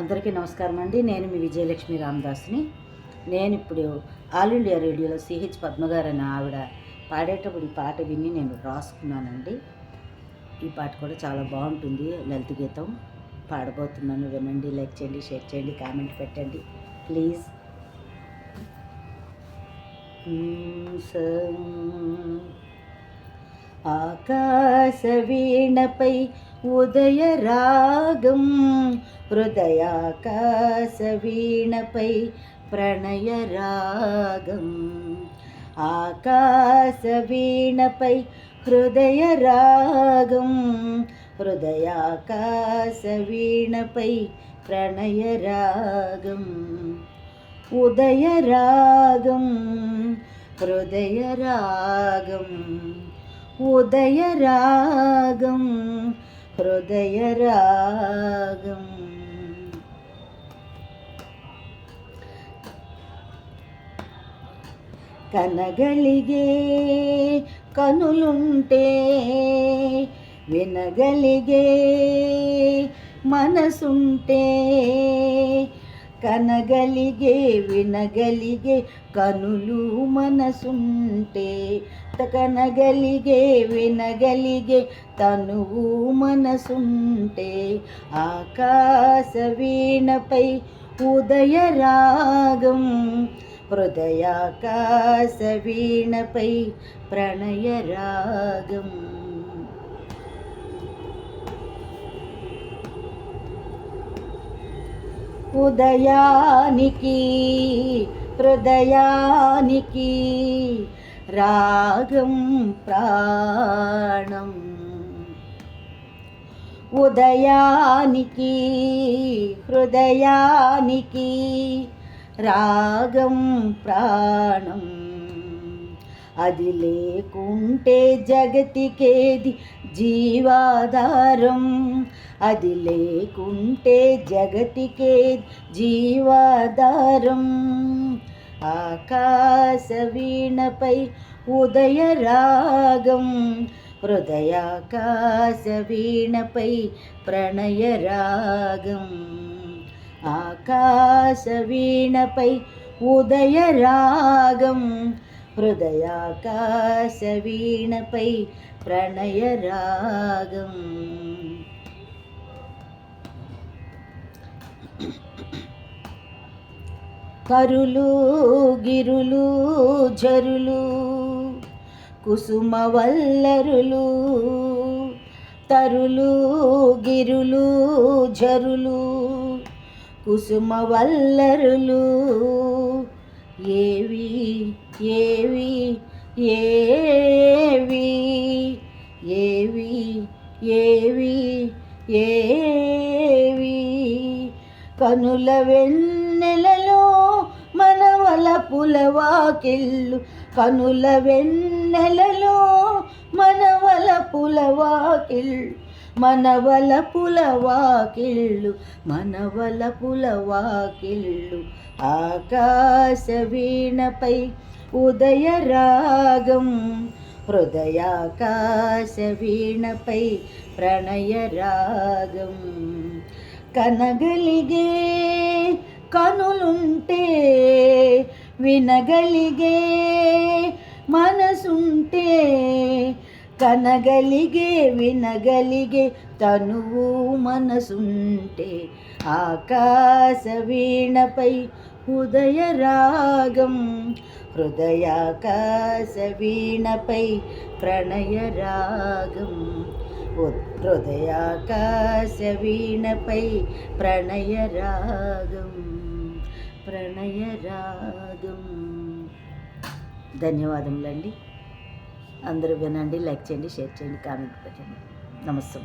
అందరికీ నమస్కారం అండి. నేను మీ విజయలక్ష్మి రామదాస్ని. నేను ఇప్పుడు ఆల్ ఇండియా రేడియోలో సిహెచ్ పద్మగారు అనే ఆవిడ పాడేటప్పుడు ఈ పాట విని నేను రాసుకున్నానండి. ఈ పాట కూడా చాలా బాగుంటుంది. లలిత గీతం పాడబోతున్నాను. వినండి లైక్ చేయండి షేర్ చేయండి కామెంట్ పెట్టండి. ప్లీజ్. ఆకాశ వీణపై ఉదయ రాగం హృదయాకాశవీణపై ప్రణయరాగం. ఆకాశవీణపై హృదయరాగం. హృదయాకాశవీణపై ప్రణయరాగం. ఉదయరాగం. హృదయరాగం. ఉదయరాగం. హృదయరాగం. కనగలిగే కనులుంటే వినగలిగే మనసుంటే కనగలిగే వినగలిగే కనులు మనసుంటే కనగలిగే వినగలిగే తనువు మనసుంటే ఆకాశ వీణపై ఉదయ రాగం హృదయాకాశ వీణపై ప్రణయ ఉదయానికి హృదయానికి రాగం ప్రాణం. ఉదయానికి హృదయానికి రాగం ప్రాణం. అది లేకుంటే జగతికేది జీవాధారం. అది లేకుంటే జగతికేది జీవాధారం. ఆకాశ వీణపై ఉదయ రాగం హృదయాకాశ వీణపై ప్రణయ ఆకాశవీణపై ఆకాశ వీణపై ఉదయ రాగం హృదయాకాశ వీణపై ప్రణయ రాగం కరులు గిరులు జరులు కుసుమవల్లరులు తరులు గిరులు జరులు కుసుమ వల్లరులు ఏవి ఏవి ఏవి ఏవి ఏవి ఏవి కనుల వెన్నెలలో మనవల పులవాకిళ్ళు కనుల వెన్నెలలో మనవల పులవాకిళ్ళు మనవల పులవాకిళ్ళు మనవల పులవాకిళ్ళు ఆకాశ వీణపై ఉదయ రాగం హృదయాకాశ వీణపై ప్రణయ రాగం. కనగలిగే కనులుంటే వినగలిగే మనసుంటే కనగలిగే వినగలిగే తనువు మనసుంటే ఆకాశ వీణపై ఉదయ రాగం హృదయాకాశ వీణపై ప్రణయ రాగం. హృదయాకాశ వీణపై ప్రణయ రాగం ప్రణయ రాగం. ధన్యవాదములండి. అందరూ వినండి లైక్ చేయండి షేర్ చేయండి కామెంట్ పెట్టండి. నమస్తే.